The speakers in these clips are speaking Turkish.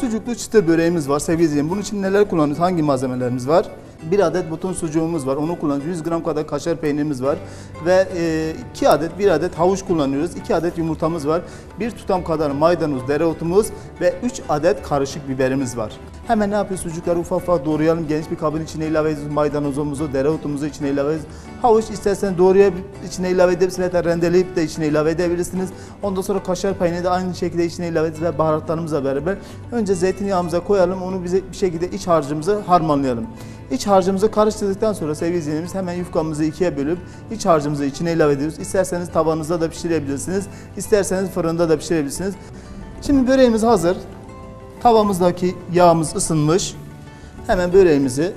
sucuklu çıtır böreğimiz var sevgili izleyicilerim. Bunun için neler kullanıyoruz? Hangi malzemelerimiz var? Bir adet buton sucuğumuz var. Onu kullanıyoruz. 100 gram kadar kaşar peynirimiz var. Ve 2 adet, 1 adet havuç kullanıyoruz. 2 adet yumurtamız var. 1 tutam kadar maydanoz, dereotumuz ve 3 adet karışık biberimiz var. Hemen ne yapıyoruz? Sucukları ufak ufak doğrayalım. Geniş bir kabın içine ilave ediyoruz. Maydanozumuzu, dereotumuzu içine ilave ediyoruz. Havuç isterseniz doğrayıp içine ilave edebilirsiniz. Hatta rendeleyip de içine ilave edebilirsiniz. Ondan sonra kaşar peyniri de aynı şekilde içine ilave edeceğiz ve baharatlarımızla beraber. Önce zeytinyağımıza koyalım. Onu bize bir şekilde iç harcımızı harmanlayalım. İç harcımızı karıştırdıktan sonra sevgili izleyicilerimiz hemen yufkamızı ikiye bölüp iç harcımızı içine ilave ediyoruz. İsterseniz tavanınızda da pişirebilirsiniz. İsterseniz fırında da pişirebilirsiniz. Şimdi böreğimiz hazır. Tavamızdaki yağımız ısınmış. Hemen böreğimizi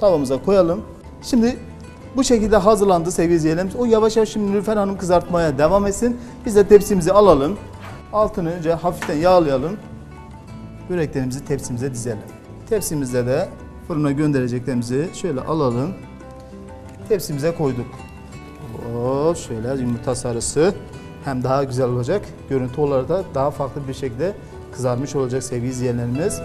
tavamıza koyalım. Şimdi bu şekilde hazırlandı sevgili izleyicilerimiz. O yavaş yavaş şimdi Nilüfer Hanım kızartmaya devam etsin. Biz de tepsimizi alalım. Altını önce hafiften yağlayalım. Böreklerimizi tepsimize dizelim. Tepsimizde de fırına göndereceklerimizi şöyle alalım. Tepsimize koyduk. Oo, şöyle yumurta sarısı hem daha güzel olacak. Görüntü olarak da daha farklı bir şekilde kızarmış olacak sevgili izleyenlerimiz.